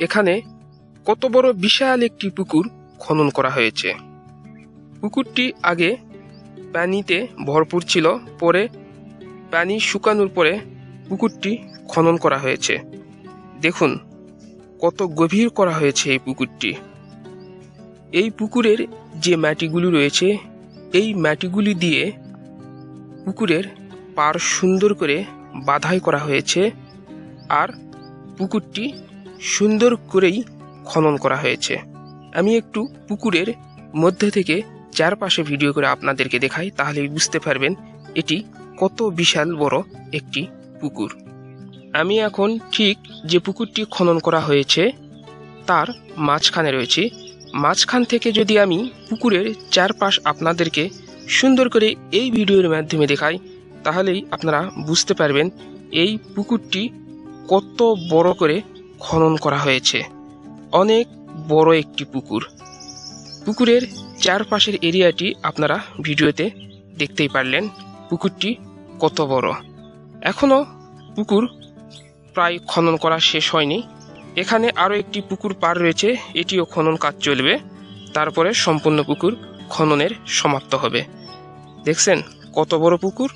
এখানে কত বড় বিশাল একটি পুকুর খনন করা হয়েছে। পুকুরটি আগে পানিতে ভরপুর ছিল, পরে পানি শুকানোর পরে পুকুরটি খনন করা হয়েছে। দেখুন, কত গভীর করা হয়েছে এই পুকুরটি। এই পুকুরের যে মাটিগুলি রয়েছে, এই মাটিগুলি দিয়ে পুকুরের পার সুন্দর করে বাধাই করা হয়েছে, আর পুকুরটি সুন্দর করেই খনন করা হয়েছে। আমি একটু পুকুরের মধ্যে থেকে চারপাশে ভিডিও করে আপনাদেরকে দেখাই তাহলে বুঝতে পারবেন এটি কত বিশাল বড় একটি পুকুর। আমি এখন ঠিক যে পুকুরটি খনন করা হয়েছে, তার মাঝখানে রয়েছে। মাঝখান থেকে যদি আমি পুকুরের চারপাশ আপনাদেরকে সুন্দর করে এই ভিডিওর মাধ্যমে দেখাই, তাহলেই আপনারা বুঝতে পারবেন এই পুকুরটি কত বড় করে খনন করা হয়েছে। অনেক বড় একটি পুকুর। পুকুরের চারপাশের এরিয়াটি আপনারা ভিডিওতে দেখতেই পারলেন পুকুরটি কত বড়। এখনও পুকুর প্রায় খনন করা শেষ হয়নি। এখানে আরও একটি পুকুর পার রয়েছে, এটিও খনন কাজ চলবে। তারপরে সম্পূর্ণ পুকুর খননের সমাপ্ত হবে। দেখছেন কত বড় পুকুর?